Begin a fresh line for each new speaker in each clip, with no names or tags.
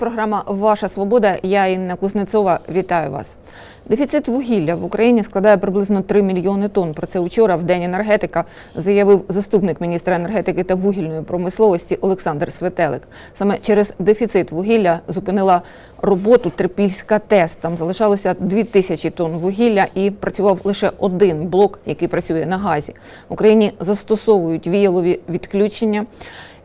програма Ваша свобода. Я Інна Кузнецова. Вітаю вас. Дефіцит вугілля в Україні складає приблизно 3 мільйони тонн. Про це вчора в день енергетика заявив заступник міністра енергетики та вугільної промисловості Олександр Светелик. Саме через дефіцит вугілля зупинила роботу Трипільська ТЕС. Там залишалося 2 тисячі тонн вугілля і працював лише один блок, який працює на газі. В Україні застосовують віялові відключення.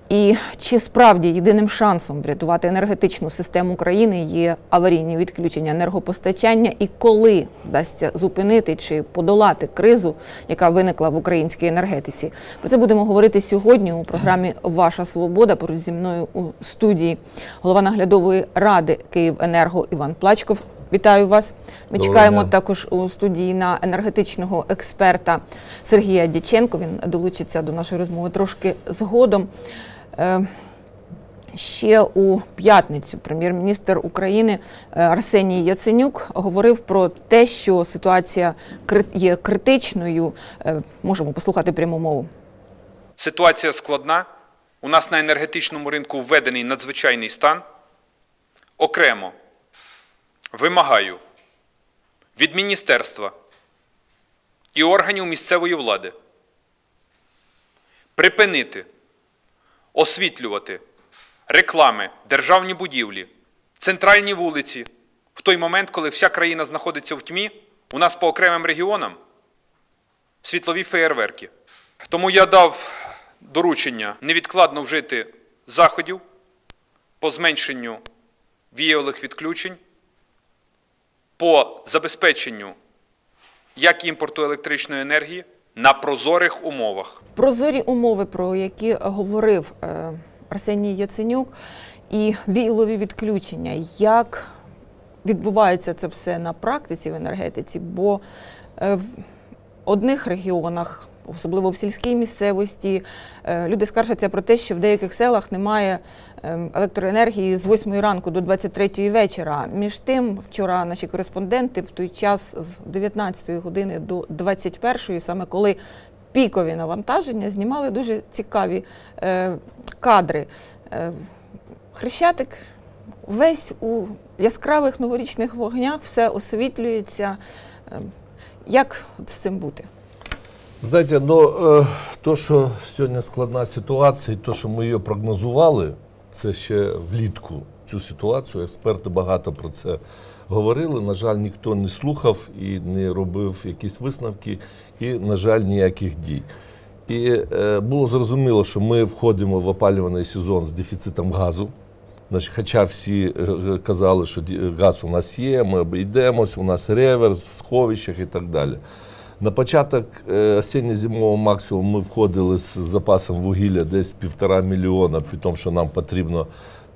І чи справді єдиним шансом врятувати енергетичну систему країни є аварійні відключення енергопостачання, і коли вдасться зупинити чи подолати кризу, яка виникла в українській енергетиці? Про це будемо говорити сьогодні у програмі Ваша свобода. Поруч зі мною у студії голова наглядової ради «Київенерго» Іван Плачков. Вітаю вас. Ми
Доброго
чекаємо також у студії на енергетичного експерта Сергія Дяченко. Він долучиться до нашої розмови трошки згодом. Е, Ще у п'ятницю прем'єр-міністр України е, Арсеній Яценюк говорив про те, що ситуація є критичною. Е, Можемо послухати пряму мову.
Ситуація складна. У нас на енергетичному ринку введений надзвичайний стан. Окремо вимагаю від міністерства і органів місцевої влади припинити освітлювати реклами, державні будівлі, центральні вулиці в той момент, коли вся країна знаходиться в тьмі, у нас по окремим регіонам світлові феєрверки. Тому я дав доручення невідкладно вжити заходів по зменшенню віялових відключень, по забезпеченню як імпорту електричної енергії на прозорих умовах.
Прозорі умови, про які говорив е, Арсеній Яценюк, і вілові відключення. Як відбувається це все на практиці в енергетиці? Бо е, в одних регіонах, особливо в сільській місцевості, е, люди скаржаться про те, що в деяких селах немає е, електроенергії з 8 ранку до 23 вечора. Між тим, вчора наші кореспонденти в той час з 19 години до 21, саме коли пікові навантаження, знімали дуже цікаві е, кадри. Е, Хрещатик весь у яскравих новорічних вогнях, все освітлюється. Е, Як з цим бути?
Знаєте, ну е, то, що сьогодні складна ситуація, і то, що ми її прогнозували, це ще влітку цю ситуацію. Експерти багато про це говорили. На жаль, ніхто не слухав і не робив якісь висновки, і, на жаль, ніяких дій. І е, було зрозуміло, що ми входимо в опалюваний сезон з дефіцитом газу. Значить, хоча всі е, казали, що газ у нас є, ми обійдемось, у нас реверс в сховищах і так далі. На початок е, осінньо-зимового максимуму ми входили з запасом вугілля десь півтора мільйона, при тому, що нам потрібно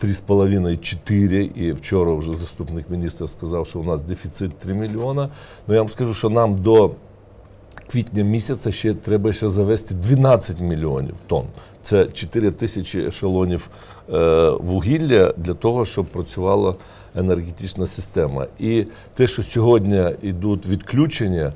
3,5-4. І вчора вже заступник міністра сказав, що у нас дефіцит 3 мільйона. Ну я вам скажу, що нам до квітня місяця ще треба ще завести 12 мільйонів тонн. Це 4 тисячі ешелонів е, вугілля для того, щоб працювала енергетична система. І те, що сьогодні йдуть відключення,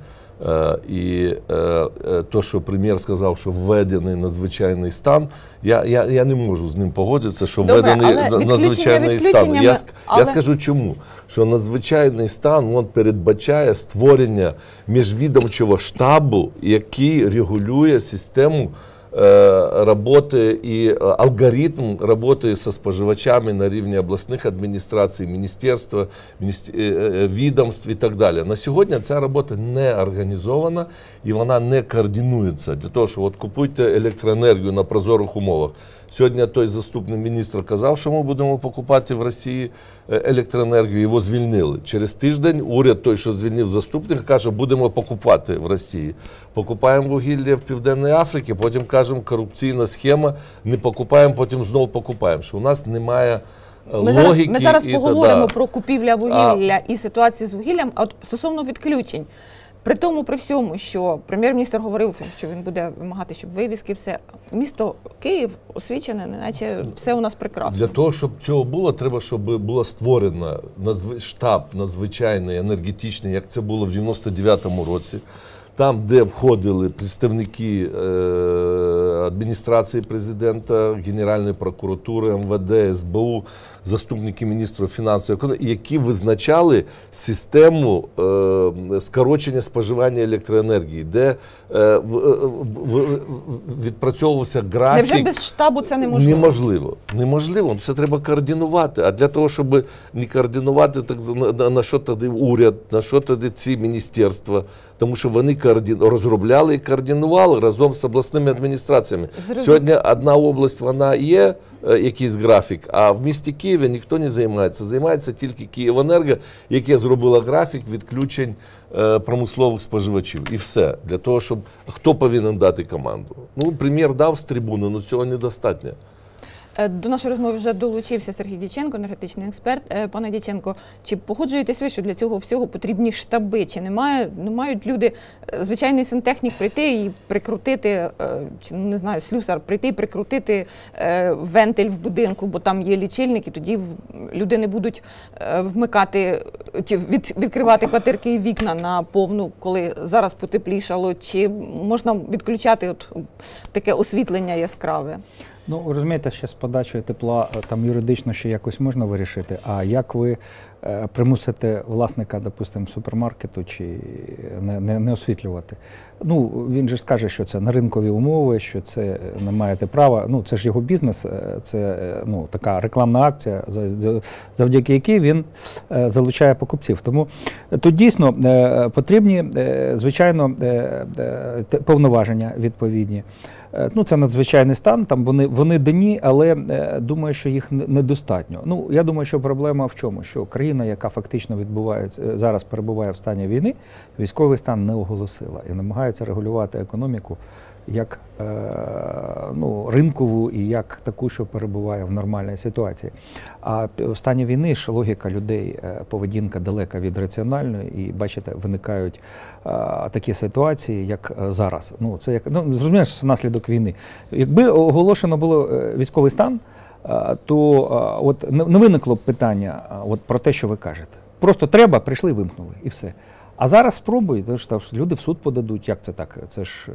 і е, е, то, що прем'єр сказав, що введений надзвичайний стан, я, я, я не можу з ним погодитися, що
Добре,
введений
але
надзвичайний стан. Я,
але-
я скажу чому. Що надзвичайний стан він передбачає створення міжвідомчого штабу, який регулює систему е, роботи і е, алгоритм роботи со споживачами на рівні обласних адміністрацій, міністерства, е, е, відомств і так далі. На сьогодні ця робота не організована і вона не координується для того, що от купуйте електроенергію на прозорих умовах. Сьогодні той заступник міністра казав, що ми будемо покупати в Росії е, електроенергію. Його звільнили. Через тиждень уряд, той, що звільнив заступника, каже, будемо покупати в Росії. Покупаємо вугілля в Південній Африці, потім кажемо, корупційна схема, не покупаємо, потім знову покупаємо. Що у нас немає е,
Ми зараз, ми зараз
і
поговоримо
тоді-
про купівля вугілля і ситуацію з вугіллям. А от стосовно відключень, при тому, при всьому, що прем'єр-міністр говорив, що він буде вимагати, щоб вивіски, все місто Київ освічене, неначе все у нас прекрасно.
Для того, щоб цього було, треба, щоб була створена штаб надзвичайний енергетичний, як це було в 99-му році. там, де входили представники е, адміністрації президента, Генеральної прокуратури, МВД, СБУ, заступники міністра фінансів, економіки, які визначали систему е, скорочення споживання електроенергії, де е, в- в- відпрацьовувався графік.
Невже без штабу це неможливо?
Неможливо. Неможливо. Це треба координувати. А для того, щоб не координувати, так на, на що тоді уряд, на що тоді ці міністерства, тому що вони координ... розробляли і координували разом з обласними адміністраціями.
Зрозуміло.
Сьогодні одна область вона є, е, якийсь графік, а в місті Києві ніхто не займається. Займається тільки Київенерго, яке зробило графік відключень е, промислових споживачів. І все. Для того, щоб хто повинен дати команду. Ну, прем'єр дав з трибуни, але цього недостатньо.
Е, До нашої розмови вже долучився Сергій Діченко, енергетичний експерт. Е, Пане Діченко, чи погоджуєтесь ви, що для цього всього потрібні штаби? Чи немає, не мають люди, е, звичайний сантехнік прийти і прикрутити, чи ну, не знаю, слюсар, прийти і прикрутити вентиль в будинку, бо там є лічильник, і тоді люди не будуть вмикати чи від, відкривати квартирки і вікна на повну, коли зараз потеплішало, чи можна відключати от таке освітлення яскраве?
Ну, розумієте, ще з подачою тепла е, там юридично ще якось можна вирішити. А як ви е, примусите власника, допустимо, супермаркету чи не, не, не освітлювати? Ну, він же скаже, що це на ринкові умови, що це е, не маєте права. Ну, це ж його бізнес, е, це е, ну, така рекламна акція, завдяки якій він е, залучає покупців. Тому тут дійсно е, потрібні, е, звичайно, е, е, повноваження відповідні. Е, Ну, це надзвичайний стан. Там вони вони дані, але е, думаю, що їх недостатньо. Ну я думаю, що проблема в чому? Що країна, яка фактично відбувається е, зараз, перебуває в стані війни, військовий стан не оголосила і намагається регулювати економіку як е, ну, ринкову і як таку, що перебуває в нормальній ситуації. А в стані війни ж логіка людей, е, поведінка далека від раціональної, і бачите, виникають е, такі ситуації, як зараз. Ну це як ну це наслідок війни. Якби оголошено було військовий стан, то от не виникло б питання от про те, що ви кажете. Просто треба, прийшли, вимкнули, і все. А зараз спробуй, то ж там ж люди в суд подадуть. Як це так? Це ж е,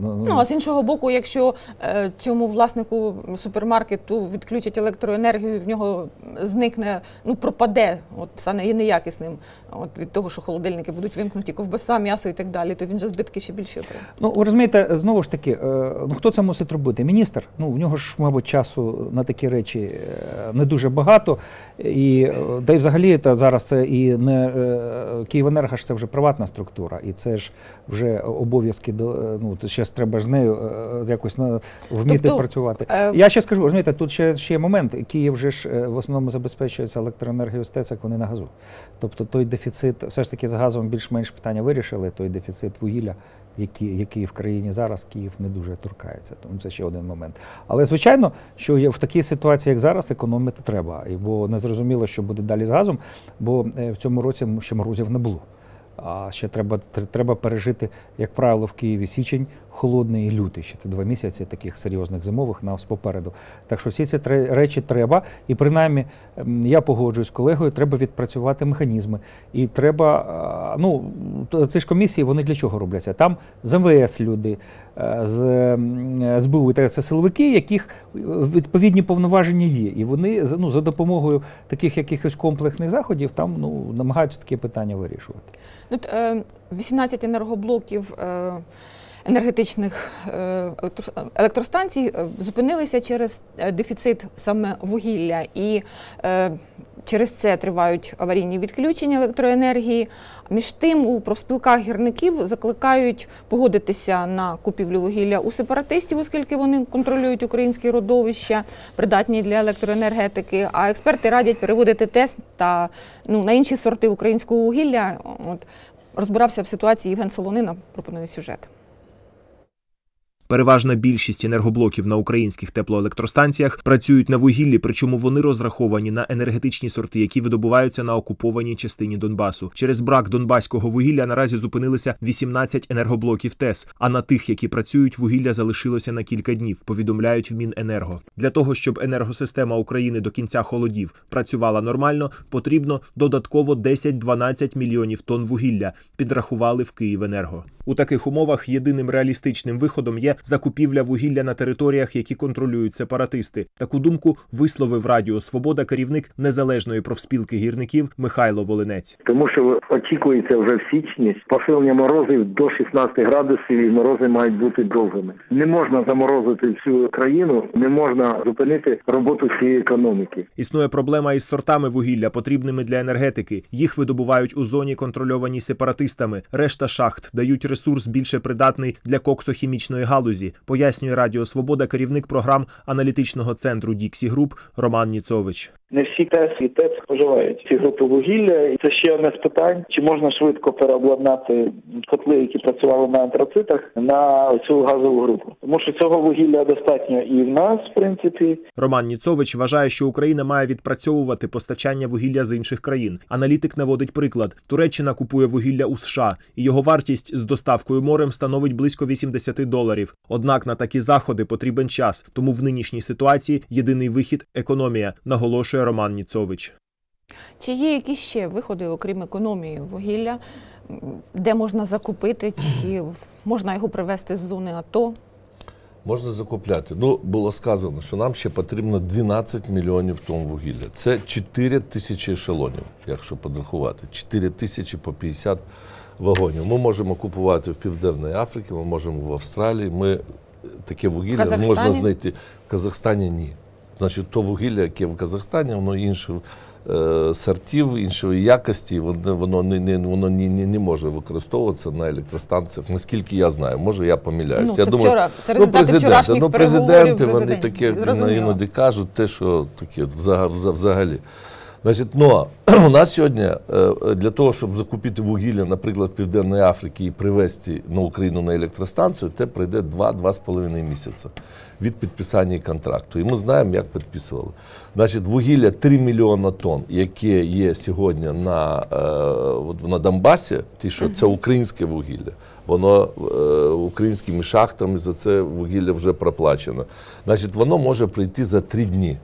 ну,
Ну, а з іншого боку, якщо е, цьому власнику супермаркету відключать електроенергію, в нього зникне, ну пропаде, от стане неякісним. От від того, що холодильники будуть вимкнуті, ковбаса, м'ясо і так далі, то він же збитки ще більше отримає.
Ну, ви розумієте, знову ж таки, е, ну хто це мусить робити? Міністр. Ну, в нього ж, мабуть, часу на такі речі не дуже багато. І та й взагалі та зараз це і не Київенерго ж це вже приватна структура, і це ж вже обов'язки до е, ну ще треба з нею е, якось на вміти
Тобто,
працювати.
е,
Я ще скажу, розумієте, тут ще, ще є момент. Київ же ж е, в основному забезпечується електроенергією з ТЕЦ, як вони на газу. Тобто той дефіцит, все ж таки з газом більш-менш питання вирішили, той дефіцит вугілля, який, який в країні зараз Київ не дуже торкається. Тому це ще один момент. Але звичайно, що є в такій ситуації, як зараз, економити треба. Бо не зрозуміло, що буде далі з газом, бо е, в цьому році ще морозів не було. А ще треба, тр- треба пережити, як правило, в Києві січень холодний і лютий. Ще два місяці таких серйозних зимових нас попереду. Так що всі ці речі треба, і принаймні ем, я погоджуюсь з колегою, треба відпрацювати механізми. І треба, ну то ці ж комісії, вони для чого робляться? Там з МВС люди, е, з СБУ, це силовики, яких е, відповідні повноваження є. І вони ну, за допомогою таких якихось комплексних заходів там ну, намагаються такі питання вирішувати.
Ну, от, е, 18 енергоблоків е, енергетичних е, електростанцій е, зупинилися через е, дефіцит саме вугілля. І через це тривають аварійні відключення електроенергії. Між тим, у профспілках гірників закликають погодитися на купівлю вугілля у сепаратистів, оскільки вони контролюють українські родовища, придатні для електроенергетики. А експерти радять переводити тест та ну, на інші сорти українського вугілля. От розбирався в ситуації Євген Солонина. Пропоную сюжет.
Переважна більшість енергоблоків на українських теплоелектростанціях працюють на вугіллі, причому вони розраховані на енергетичні сорти, які видобуваються на окупованій частині Донбасу. Через брак донбаського вугілля наразі зупинилися 18 енергоблоків ТЕС. А на тих, які працюють, вугілля залишилося на кілька днів. Повідомляють в Міненерго. Для того щоб енергосистема України до кінця холодів працювала нормально, потрібно додатково 10-12 мільйонів тонн вугілля. Підрахували в Київенерго. У таких умовах єдиним реалістичним виходом є закупівля вугілля на територіях, які контролюють сепаратисти. Таку думку висловив Радіо Свобода керівник незалежної профспілки гірників Михайло Волинець.
Тому що очікується вже в січні посилення морозів до 16 градусів, і морози мають бути довгими. Не можна заморозити всю країну, не можна зупинити роботу всієї економіки.
Існує проблема із сортами вугілля, потрібними для енергетики. Їх видобувають у зоні, контрольованій сепаратистами. Решта шахт дають ресурс більше придатний для коксохімічної галузі, пояснює Радіо Свобода керівник програм аналітичного центру Діксі Груп Роман Ніцович.
Не всі ТЕС і ТЕЦ споживають ці групи вугілля, і це ще одне з питань: чи можна швидко переобладнати котли, які працювали на антрацитах, на цю газову групу, тому що цього вугілля достатньо і в нас, в принципі,
Роман Ніцович вважає, що Україна має відпрацьовувати постачання вугілля з інших країн. Аналітик наводить приклад: Туреччина купує вугілля у США, і його вартість з доставкою морем становить близько 80 доларів. Однак на такі заходи потрібен час, тому в нинішній ситуації єдиний вихід економія, наголошує Роман Ніцович.
Чи є якісь ще виходи, окрім економії вугілля, де можна закупити, чи можна його привезти з зони АТО?
Можна закупляти. Ну, було сказано, що нам ще потрібно 12 мільйонів тонн вугілля. Це 4 тисячі ешелонів, якщо подрахувати. 4 тисячі по 50 вагонів. Ми можемо купувати в Південній Африці, ми можемо в Австралії. Ми таке вугілля
Казахстані?
можна знайти. В Казахстані ні. Значить, то вугілля, яке в Казахстані, воно інших е, сортів, іншої якості, воно, воно, не, не, воно не, не, не може використовуватися на електростанціях, наскільки я знаю. Може, я помиляюсь.
Ну,
я
це
думаю,
вчора, це
ну, президенти, ну, президенти, вони таке іноді кажуть те, що таке взага- взагалі. Значить, ну, у нас сьогодні е, для того, щоб закупити вугілля, наприклад, в Південної Африки і привезти на Україну на електростанцію, те пройде 2-2,5 місяця від підписання контракту. І ми знаємо, як підписували. Значить, вугілля 3 мільйона тонн, яке є сьогодні на, е, на Донбасі, ті, що це українське вугілля, воно е, українськими шахтами за це вугілля вже проплачено. Значить, воно може прийти за 3 дні.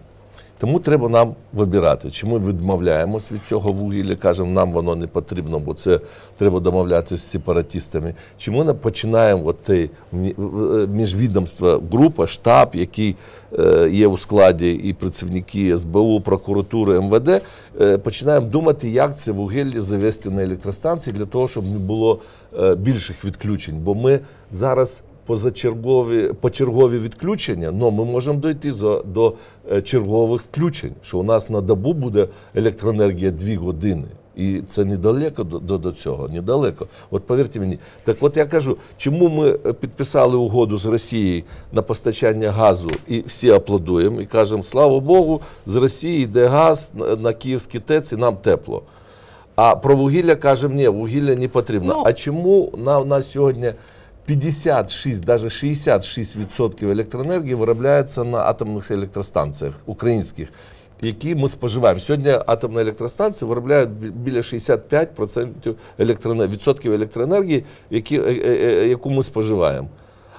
Тому треба нам вибирати, чи ми відмовляємось від цього вугілля, кажемо, нам воно не потрібно, бо це треба домовлятися з сепаратистами. Чи ми починаємо от той е, міжвідомства група, штаб, який е, є у складі і працівники СБУ, прокуратури, МВД, е, починаємо думати, як це вугілля завести на електростанції для того, щоб не було більших відключень. Бо ми зараз позачергові почергові відключення, але ми можемо дойти за, до е, чергових включень, що у нас на добу буде електроенергія 2 години. І це недалеко до, цього, недалеко. От повірте мені. Так от я кажу, чому ми е, підписали угоду з Росією на постачання газу і всі аплодуємо і кажемо, слава Богу, з Росії йде газ на, київські ТЕЦ і нам тепло. А про вугілля кажемо, ні, вугілля не потрібно.
Ну.
а чому на, у нас сьогодні 56, навіть 66% електроенергії виробляється на атомних електростанціях українських, які ми споживаємо. Сьогодні атомні електростанції виробляють біля 65% електроенергії, електроенергії, які, е, е, е, яку ми споживаємо.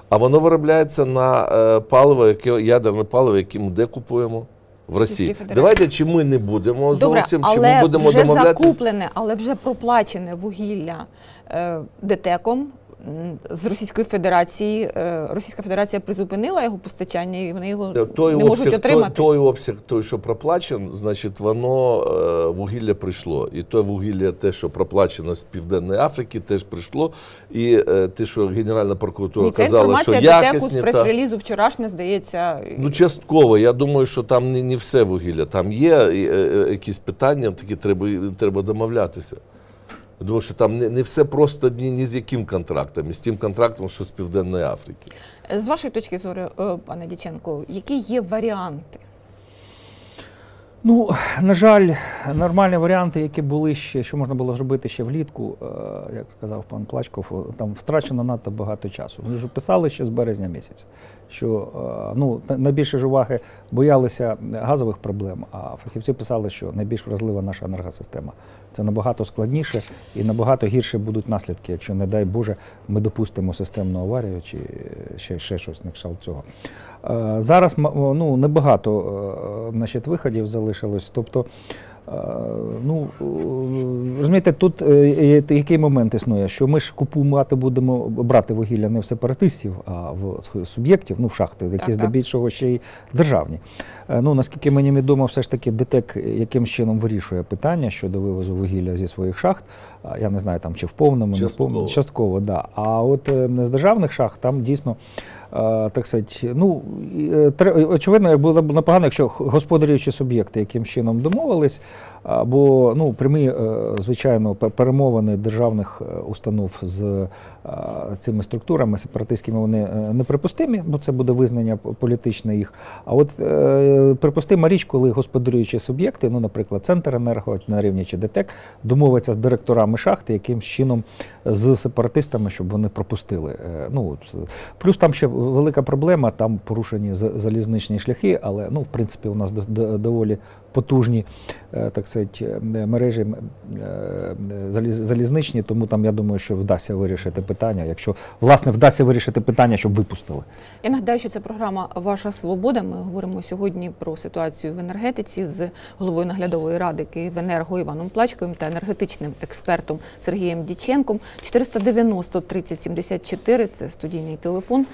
А воно виробляється на паливо, яке ядерне паливо, яке ми де купуємо? В Росії. Давайте чи ми не будемо
Добре,
зовсім, чи
але
ми будемо
вже
домовлятися.
закуплене, але вже проплачене вугілля е, ДТЕКом з Російської Федерації. Е, Російська Федерація призупинила його постачання, і вони його
Е, той
не можуть
обсяг, той,
отримати.
той обсяг, той, що проплачен, значить, воно е, вугілля прийшло. І те вугілля, те, що проплачено з Південної Африки, теж прийшло. І те, що Генеральна прокуратура
І
казала, що якісні. Та,
прес-релізу вчорашня, здається,
ну, частково. Я думаю, що там не, не все вугілля. Там є якісь питання, такі треба, треба домовлятися. Думаю, що там не, не все просто ні, ні з яким контрактом, і з тим контрактом, що з Південної Африки.
з вашої точки зору, е, пане Діченко, які є варіанти?
Ну, на жаль, нормальні варіанти, які були ще, що можна було зробити ще влітку, е, як сказав пан Плачков, е, там втрачено надто багато часу. Ми вже писали ще з березня місяця, що е, ну, найбільше ж уваги боялися газових проблем, а фахівці писали, що найбільш вразлива наша енергосистема. Це набагато складніше і набагато гірше будуть наслідки, якщо, не дай Боже, ми допустимо системну аварію чи ще, ще щось на кшталт цього. Е, Зараз ну, небагато е, значить, виходів залишилось. Тобто, е, ну, розумієте, тут який момент існує, що ми ж купувати будемо брати вугілля не в сепаратистів, а в суб'єктів, ну, в шахти, які
Так, так.
здебільшого ще й державні. Ну, наскільки мені відомо, все ж таки ДТЕК яким чином вирішує питання щодо вивозу вугілля зі своїх шахт. Я не знаю, там чи в повному, не в повному.
Частково.
Частково, да. А от е, з державних шахт там дійсно, так сказати, ну, е, очевидно, було б непогано, якщо господарюючі суб'єкти яким чином домовились, бо ну, прямі, е, звичайно, перемовини державних е, установ з е, цими структурами сепаратистськими, вони неприпустимі, бо це буде визнання політичне їх. А от припустима річ, коли господарюючі суб'єкти, ну, наприклад, Центр енерго на рівні чи ДТЕК, домовиться з директорами шахти, яким чином з сепаратистами, щоб вони пропустили. Ну, плюс там ще велика проблема, там порушені залізничні шляхи, але ну, в принципі у нас до- до- доволі потужні е, так сказати, е, мережі е, залізничні, тому там я думаю, що вдасться вирішити питання, якщо власне вдасться вирішити питання, щоб випустили.
Я нагадаю, що це програма Ваша свобода. Ми говоримо сьогодні про ситуацію в енергетиці з головою наглядової ради «Київенерго» Іваном Плачковим та енергетичним експертом Сергієм Діченком. 490 30 74 – це студійний телефон.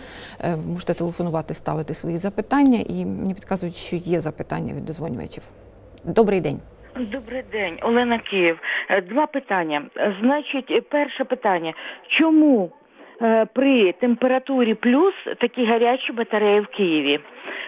Можете телефонувати, ставити свої запитання. І мені підказують, що є запитання від дозвонювачів. Добрий день.
Добрий день, Олена Київ. Е, Два питання. Значить, е, перше питання: чому е, при температурі плюс такі гарячі батареї в Києві?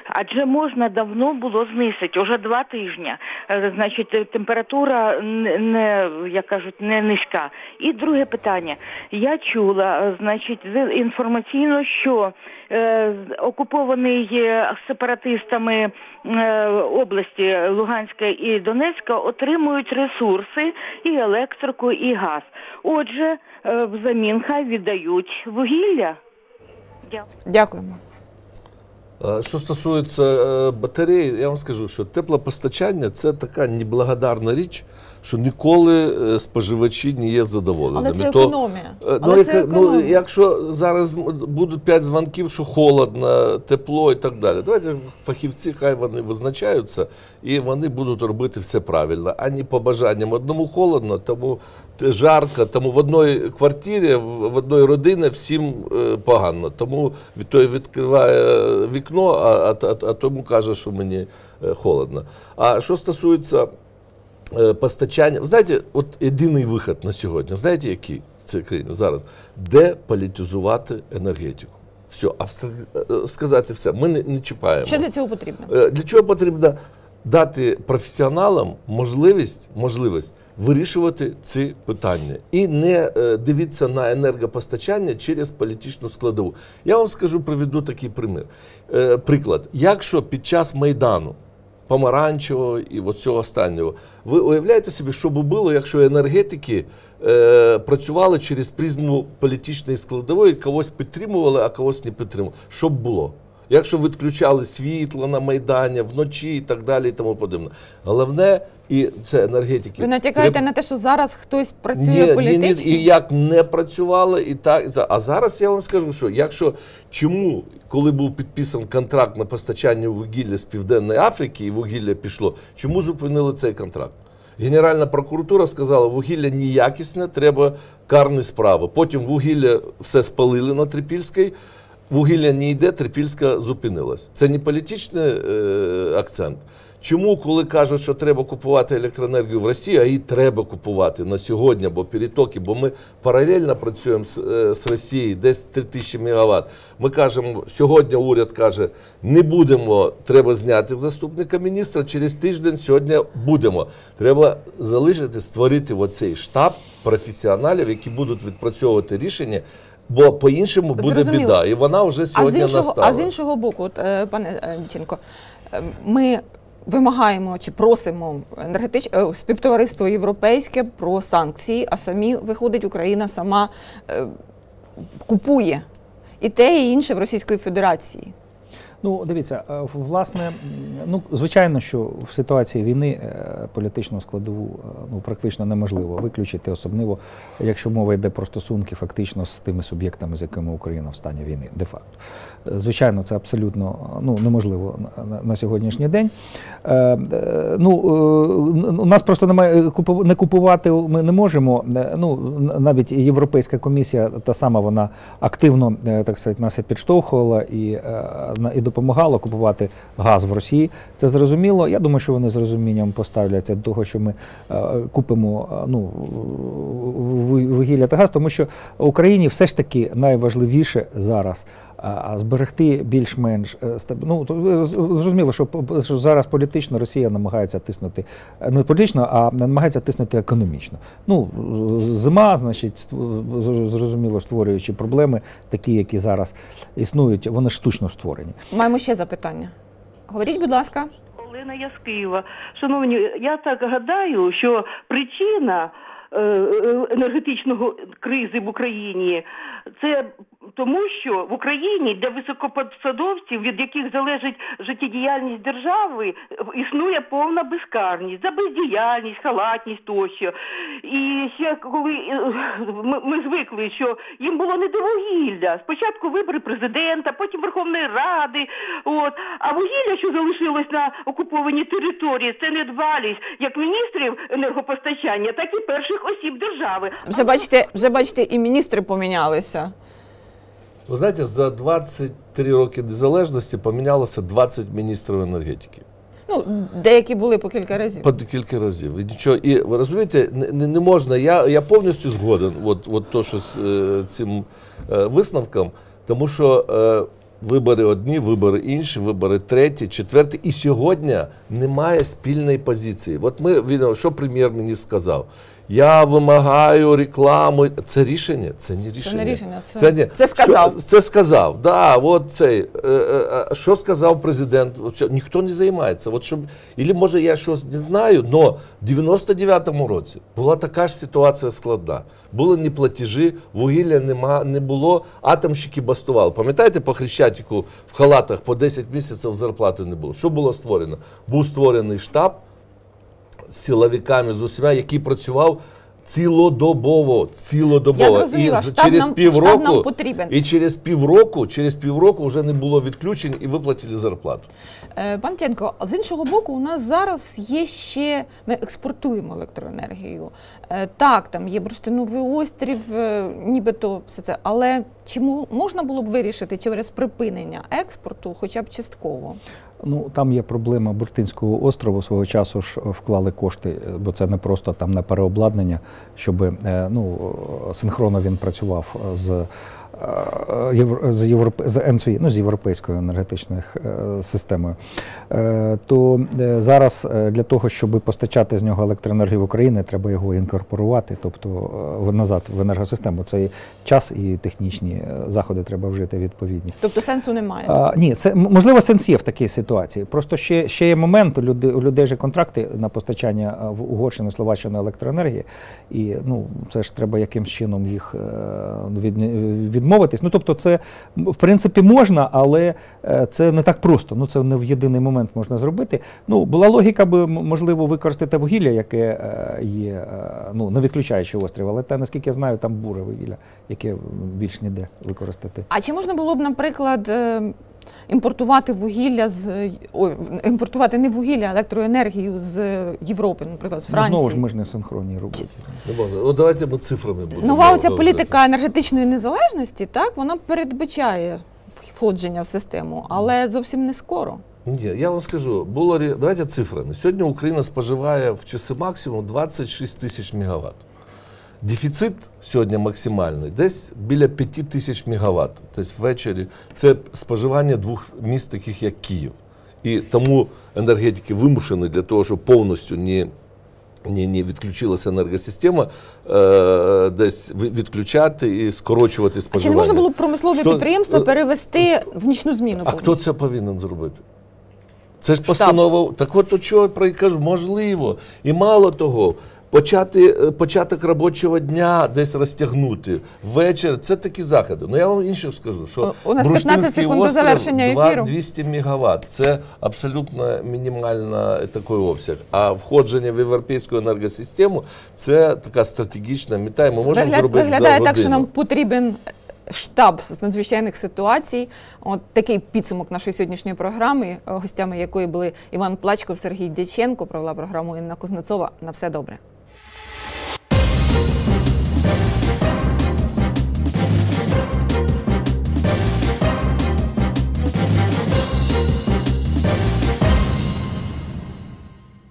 Адже можна давно було знизити, уже два тижні. Е, Значить, температура не, як кажуть, не низька. І друге питання. Я чула, е, значить, інформаційно, що е, окупований е, сепаратистами е, області Луганська і Донецька отримують ресурси і електрику, і газ. Отже, е, взамін хай віддають вугілля.
Дякуємо.
А Що стосується е, батареї, я вам скажу, що теплопостачання це така неблагодарна річ, що ніколи е, споживачі не є задоволеними.
Але це
То,
економія.
е,
Але
ну,
це
яка- ну, якщо зараз будуть 5 дзвонків, що холодно, тепло і так далі, давайте фахівці хай вони визначаються і вони будуть робити все правильно, а не по бажанням. Одному холодно, тому жарко, тому в одній квартирі, в одній родині всім е, погано. Тому той відкриває вікно, а, а, а, тому каже, що мені холодно. А що стосується постачання. Знаєте, от єдиний вихід на сьогодні, знаєте, який в цій країні зараз? Деполітизувати енергетику. Все, абстра- е, сказати все. Ми не, не чіпаємо.
Що для цього потрібно?
Е, Для чого потрібно дати професіоналам можливість, можливість вирішувати ці питання і не е, дивитися на енергопостачання через політичну складову. Я вам скажу, приведу такий примір. Е, приклад. Якщо під час Майдану помаранчевого і от цього останнього. Ви уявляєте собі, що би було, якщо енергетики е, працювали через призму політичної складової, когось підтримували, а когось не підтримували? Що б було? Якщо відключали світло на Майдані вночі і так далі, і тому подібне. Головне, і це енергетики.
Ви натякаєте
Треба-
на те, що зараз хтось працює
ні, ні,
політично?
ні, і як не працювало, і так. А зараз я вам скажу, що якщо чому, коли був підписаний контракт на постачання вугілля з Південної Африки, і вугілля пішло, чому зупинили цей контракт? Генеральна прокуратура сказала, вугілля неякісне, треба карні справи. Потім вугілля все спалили на Трипільській, вугілля не йде, Трипільська зупинилась. Це не політичний е, акцент. Чому, коли кажуть, що треба купувати електроенергію в Росії, а її треба купувати на сьогодні, бо перетоки, бо ми паралельно працюємо з, е, з Росією, десь 3000 МВт. Ми кажемо, сьогодні уряд каже, не будемо, треба зняти заступника міністра, через тиждень сьогодні будемо. Треба залишити, створити оцей штаб професіоналів, які будуть відпрацьовувати рішення, бо по-іншому буде
Зрозуміло.
біда. І вона вже
А
сьогодні
іншого,
настала.
а з іншого боку, от, е, пане е, е, ми вимагаємо чи просимо енергетич... співтовариство європейське про санкції, а самі виходить, Україна сама е, купує і те, і інше в Російської Федерації.
Ну, дивіться, е, власне, ну звичайно, що в ситуації війни е, політичну складову е, ну практично неможливо виключити, особливо якщо мова йде про стосунки фактично з тими суб'єктами, з якими Україна в стані війни, де-факто. Е, Звичайно, це абсолютно ну неможливо на, сьогоднішній день. Ну у нас просто немає не купувати. Ми не можемо. Ну навіть Європейська комісія та сама вона активно так сказати, нас і підштовхувала і, і допомагала купувати газ в Росії. Це зрозуміло. Я думаю, що вони з розумінням поставляться до того, що ми е, купимо е, ну, ву- вугілля та газ, тому що Україні все ж таки найважливіше зараз. А- зберегти більш-менш е, ну, то, зрозуміло, що, зараз політично Росія намагається тиснути е, не політично, а намагається тиснути економічно. Ну зима, значить, з- зрозуміло, створюючи проблеми, такі, які зараз існують, вони штучно створені.
Маємо ще запитання. Говоріть, будь ласка.
Олена я з Києва. Шановні, я так гадаю, що причина е, енергетичного кризи в Україні це тому, що в Україні для високопосадовців, від яких залежить життєдіяльність держави, існує повна безкарність за бездіяльність, халатність тощо. І ще коли е, ми, звикли, що їм було не до вугілля. Спочатку вибори президента, потім Верховної Ради. От а вугілля, що залишилось на окупованій території, це недбалість як міністрів енергопостачання, так і перших осіб держави.
Вже бачите, вже бачите, і міністри помінялися.
Ви знаєте, за 23 роки незалежності помінялося 20 міністрів енергетики.
Ну, деякі були по кілька разів.
По кілька разів. І нічого. І ви розумієте, не, не, можна. Я, я повністю згоден, от, от то, що з е, цим е, висновком, тому що е, вибори одні, вибори інші, вибори треті, четверті. І сьогодні немає спільної позиції. От ми видимо, що прем'єр-міністр сказав. Я вимагаю рекламу. Це рішення? Це не рішення.
Не рішення, це-
не-
це сказав.
Що- це сказав. Да, от цей. Е, е, е, що сказав президент? Ніхто не займається. От щоб, Ілі може я щось не знаю, але в 99-му році була така ж ситуація складна. Були неплатежі, вугілля нема, не було, атомщики бастували. Пам'ятаєте, по Хрещатику в халатах по 10 місяців зарплати не було. Що було створено? Був створений штаб силовиками, з усіма, який працював цілодобово. Цілодобово.
Я
і
штаб
через
нам-
півроку,
нам потрібен.
І через півроку, через півроку вже не було відключень і виплатили зарплату.
Е, Пан Тєнко, з іншого боку, у нас зараз є ще ми експортуємо електроенергію. Е, Так, там є бурштиновий острів, е, нібито все це. Але чи мо- можна було б вирішити через припинення експорту, хоча б частково?
Ну там є проблема Буртинського острову. Свого часу ж вклали кошти, е, бо це не просто там на переобладнання, щоб е, ну е, синхронно він працював з. Е, З Європе з ЕНСО, ну з європейською енергетичною е, системою, Е, то зараз для того, щоб постачати з нього електроенергію в Україну, треба його інкорпорувати, тобто назад в енергосистему. Це і час і технічні заходи треба вжити відповідні.
Тобто сенсу немає.
А, ні, це можливо сенс є в такій ситуації. Просто ще, ще є момент, у людей, у людей же контракти на постачання в Угорщину, Словаччину електроенергії, і ну це ж треба якимсь чином їх е, від, відмовитись. Ну тобто, це в принципі можна, але е, це не так просто. Ну це не в єдиний момент можна зробити. Ну була логіка би можливо використати вугілля, яке е, є, е, ну не відключаючи острів, але те, наскільки я знаю, там буре вугілля, яке більш ніде використати.
А чи можна було б, наприклад, імпортувати вугілля з ой, імпортувати не вугілля, а електроенергію з Європи, наприклад, з
Ну,
Франції?
знову ж ми ж не в синхронній роботі.
Не можна. Ну, давайте ми цифрами будемо.
Нова оця політика енергетичної незалежності, так вона передбачає входження в систему, але зовсім не скоро.
Ні, я вам скажу, було рі- давайте цифрами. Сьогодні Україна споживає в часи максимум 26 тисяч мегаватт. Дефіцит сьогодні максимальний десь біля 5 тисяч мегаватт. Тобто ввечері це споживання двох міст, таких як Київ. І тому енергетики вимушені для того, щоб повністю не не, не відключилася енергосистема, е, десь відключати і скорочувати
А
споживання.
чи не можна було б промислові
Що-
підприємства
е,
перевести в нічну зміну?
А хто це повинен зробити? Це ж постанова. Так от о чого я кажу, можливо. І мало того, почати, е, початок робочого дня десь розтягнути. Ввечері це такі заходи. Ну я вам інше скажу, що
У- нас 15
Бурштинський
секунд до завершення ефіру.
200 мегаватт. Це абсолютно мінімальний такий обсяг. А входження в європейську енергосистему це така стратегічна мета. і Ми можемо
Вигля-
зробити
Виглядає
за
так, що нам потрібен штаб з надзвичайних ситуацій. От такий підсумок нашої сьогоднішньої програми, е, гостями якої були Іван Плачков, Сергій Дяченко, провела програму Інна Кузнецова. На все добре. Thank you.